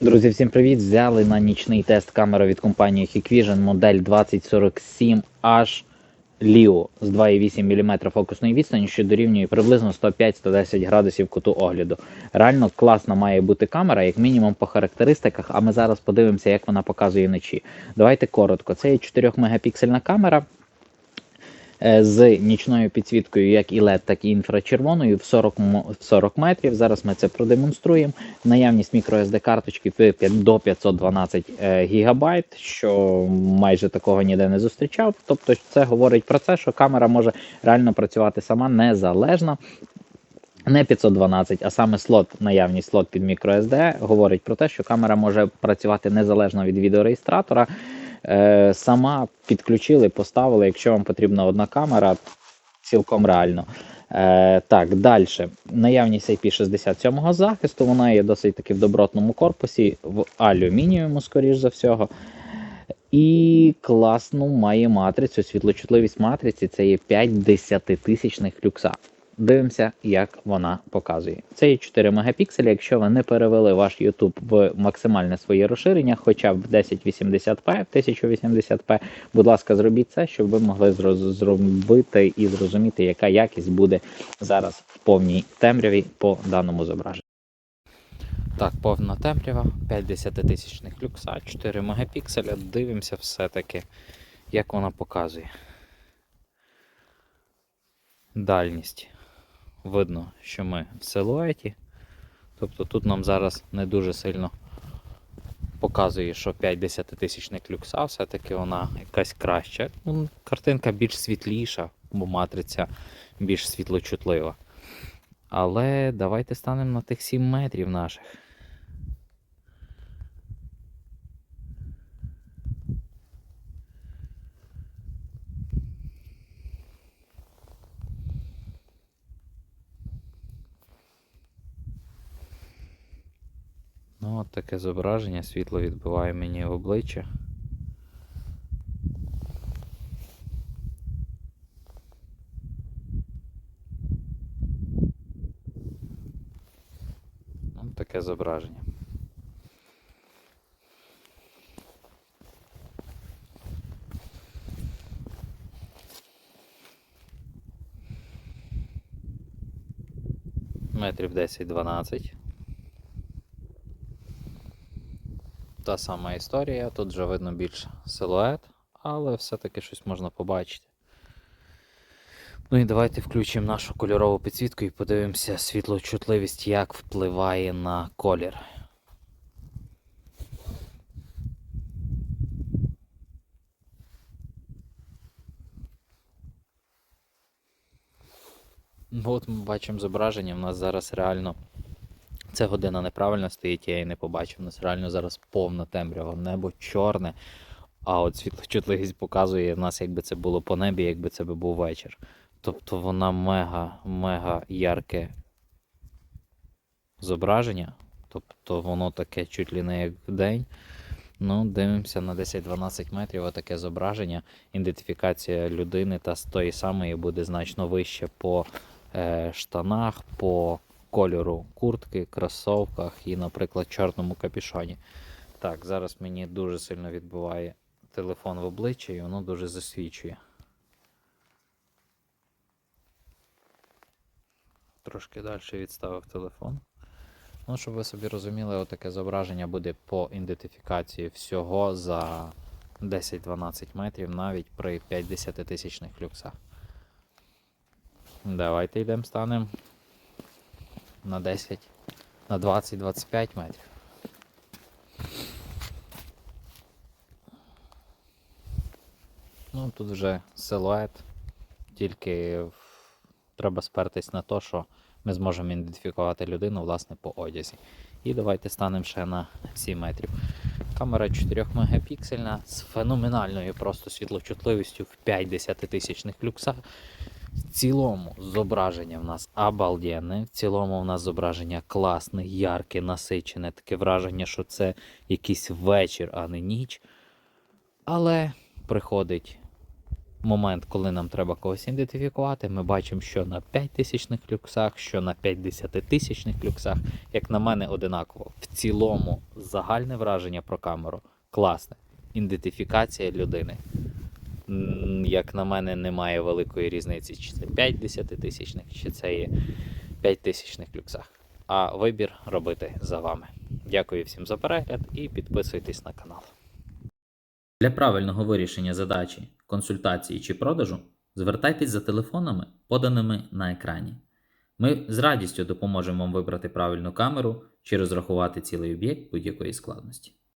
Друзі, всім привіт! Взяли на нічний тест камеру від компанії Hikvision модель 2047H Leo з 2,8 мм фокусної відстані, що дорівнює приблизно 105-110 градусів куту огляду. Реально класна має бути камера, як мінімум по характеристиках, а ми зараз подивимося, як вона показує вночі. Давайте коротко. Це є 4 мегапіксельна камера. Е, З нічною підсвіткою, як і LED, так і інфрачервоною в 40, в 40 метрів. Зараз ми це продемонструємо. Наявність microSD карточки до 512 е, гігабайт, що майже такого ніде не зустрічав. Тобто, це говорить про це, що камера може реально працювати сама незалежно. Не 512, а саме слот, наявність слот під microSD говорить про те, що камера може працювати незалежно від відеореєстратора. Е, сама підключили, поставили. Якщо вам потрібна одна камера, цілком реально. Е, так, далі. Наявність IP67 захисту, вона є досить таки в добротному корпусі, в алюмінієвому, скоріш за всього. І класну має матрицю, світлочутливість матриці це є 5 десятитисячних люкса. Дивимося, як вона показує. Це є 4 мегапікселі. Якщо ви не перевели ваш YouTube в максимальне своє розширення, хоча б 1080p, 1080p, будь ласка, зробіть це, щоб ви могли зробити і зрозуміти, яка якість буде зараз в повній темряві по даному зображенню. Так, повна темрява, 5 десятитисячних люкса, 4 мегапікселя. Дивимося все-таки, як вона показує. Дальність. Видно, що ми в силуеті. Тобто тут нам зараз не дуже сильно показує, що 5 десятитисячних люкса, все-таки вона якась краща. Ну, Картинка більш світліша, бо матриця більш світлочутлива. Але давайте станемо на тих 7 метрів наших. Ну, от таке зображення, світло відбиває мені в обличчя. От таке зображення. Метрів 10-12. Та сама історія, тут вже видно більш силует, але все-таки щось можна побачити. Ну і давайте включимо нашу кольорову підсвітку і подивимося світлочутливість, як впливає на колір. Ну, От ми бачимо зображення, в нас зараз реально це година неправильно стоїть, я її не побачив. У нас реально зараз повна темрява, небо чорне, а от світлочутливість показує в нас, якби це було по небі, якби це був вечір. Тобто вона мега-мега ярке зображення. Тобто воно таке чуть ли не як день. Ну, дивимося на 10-12 метрів, отаке зображення. Ідентифікація людини та з тої самої буде значно вище по е, штанах, по кольору куртки, кросовках і, наприклад, чорному капюшоні. Так, зараз мені дуже сильно відбиває телефон в обличчя і воно дуже засвічує. Трошки далі відставив телефон. Ну, щоб ви собі розуміли, отаке зображення буде по ідентифікації всього за 10-12 метрів, навіть при 50 тисячних люксах. Давайте йдемо станемо на 10, на 20-25 метрів. Ну, тут вже силует, тільки треба спертись на те, що ми зможемо ідентифікувати людину власне по одязі. І давайте станемо ще на 7 метрів. Камера 4 мегапіксельна з феноменальною просто світлочутливістю в 5 десятитисячних люксах. В цілому зображення в нас обалденне. В цілому в нас зображення класне, ярке, насичене. Таке враження, що це якийсь вечір, а не ніч. Але приходить момент, коли нам треба когось ідентифікувати, ми бачимо, що на 5000 люксах, що на 50 тисячних люксах, як на мене, одинаково. В цілому загальне враження про камеру класне. Ідентифікація людини. Як на мене, немає великої різниці, чи це 5 десятитисячних, чи це є 5 тисячних люксах. А вибір робити за вами. Дякую всім за перегляд і підписуйтесь на канал. Для правильного вирішення задачі, консультації чи продажу звертайтесь за телефонами, поданими на екрані. Ми з радістю допоможемо вам вибрати правильну камеру чи розрахувати цілий об'єкт будь-якої складності.